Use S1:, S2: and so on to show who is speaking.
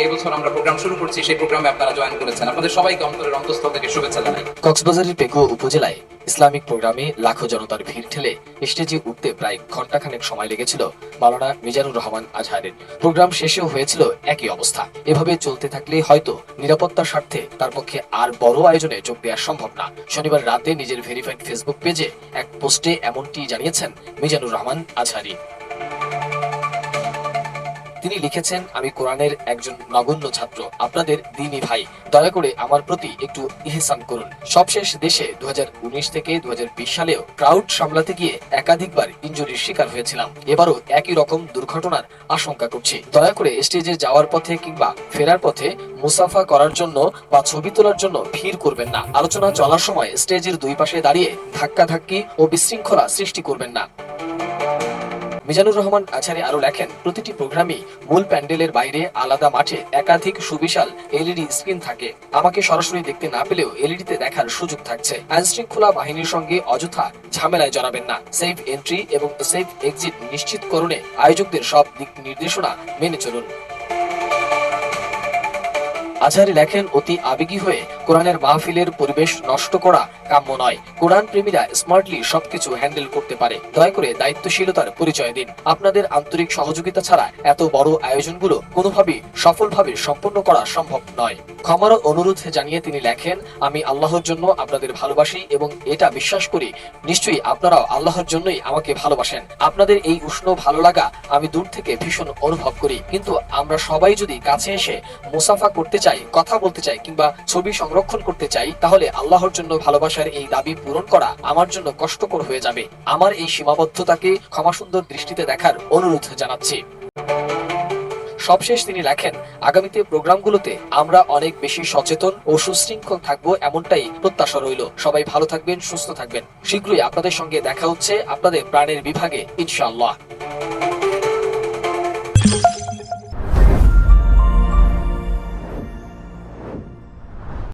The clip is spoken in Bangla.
S1: আজকে এবছর আমরা প্রোগ্রাম শুরু করছি, সেই প্রোগ্রামে আপনারা জয়েন করেছেন। আপনাদের সবাইকে অন্তরের থেকে শুভেচ্ছা জানাই।
S2: কক্সবাজারের পেকো উপজেলায় ইসলামিক প্রোগ্রামে লাখো জনতার ভিড় ঠেলে স্টেজে উঠতে প্রায় ঘন্টাখানেক সময় লেগেছিল মিজানুর রহমান আজহারের। প্রোগ্রাম শেষেও হয়েছিল একই অবস্থা। এভাবে চলতে থাকলে হয়তো নিরাপত্তার স্বার্থে তার পক্ষে আর বড় আয়োজনে যোগ দেওয়া সম্ভব না। শনিবার রাতে নিজের ভেরিফাইড ফেসবুক পেজে এক পোস্টে এমনটি জানিয়েছেন মিজানুর রহমান আজহারি। তিনি লিখেছেন, আমি কোরআনের একজন নগণ্য ছাত্র। আপনাদের দিনী ভাই। দয়া করে আমার প্রতি একটু ইহসান করুন। সবশেষ দেশে দু থেকে দু সালেও ক্রাউড সামলাতে গিয়ে একাধিকবার ইঞ্জুরির শিকার হয়েছিলাম। এবারও একই রকম দুর্ঘটনার আশঙ্কা করছি। দয়া করে স্টেজে যাওয়ার পথে কিংবা ফেরার পথে মুসাফা করার জন্য বা ছবি তোলার জন্য ভিড় করবেন না। আলোচনা চলার সময় স্টেজের দুই পাশে দাঁড়িয়ে ধাক্কাধাক্কি ও বিশৃঙ্খলা সৃষ্টি করবেন না। মিজানুর রহমান আচারে আরও লেখেন, প্রতিটি প্রোগ্রামই মূল প্যান্ডেলের বাইরে, আলাদা মাঠে, একাধিক সুবিশাল এলইডি স্ক্রিন থাকে। আমাকে সরাসরি দেখতে না পেলেও এলইডিতে দেখার সুযোগ থাকছে। আইন শৃঙ্খলা বাহিনীর সঙ্গে অযথা ঝামেলায় জড়াবেন না। সেফ এন্ট্রি এবং সেফ এক্সিট নিশ্চিতকরণে আয়োজকদের সব দিক নির্দেশনা মেনে চলুন। আজহারি লেখেন, অতি আবেগী হয়ে কোরআনের মাহফিলের পরিবেশ নষ্ট করা কাম্য নয়। কোরআন প্রেমীরা স্মার্টলি সবকিছু হ্যান্ডেল করতে পারে। দয়া করে দায়িত্বশীলতার পরিচয় দিন। আপনাদের আন্তরিক সহযোগিতা ছাড়া এত বড় আয়োজনগুলো কোনোভাবেই সফলভাবে সম্পন্ন করা সম্ভব নয়। ক্ষমার অনুরোধ জানিয়ে তিনি লেখেন, আমি আল্লাহর জন্য আপনাদের ভালোবাসি এবং এটা বিশ্বাস করি। নিশ্চয়ই আপনারাও আল্লাহর জন্যই আমাকে ভালোবাসেন। আপনাদের এই উষ্ণ ভালো লাগা আমি দূর থেকে ভীষণ অনুভব করি। কিন্তু আমরা সবাই যদি কাছে এসে মুসাফা করতে চাই, কথা বলতে চাই কিংবা ছবি সংরক্ষণ করতে চাই, তাহলে আল্লাহর জন্য ভালোবাসার এই দাবি পূরণ করা আমার জন্য কষ্টকর হয়ে যাবে। আমার এই সীমাবদ্ধতাকে ক্ষমাসুন্দর দৃষ্টিতে দেখার অনুরোধ জানাচ্ছি। সবশেষ তিনি লেখেন, আগামীতে প্রোগ্রামগুলোতে আমরা অনেক বেশি সচেতন ও সুশৃঙ্খল থাকব এমনটাই প্রত্যাশা রইল। সবাই ভালো থাকবেন, সুস্থ থাকবেন। শীঘ্রই আপনাদের সঙ্গে দেখা হচ্ছে আপনাদের প্রাণের বিভাগে, ইনশাআল্লাহ।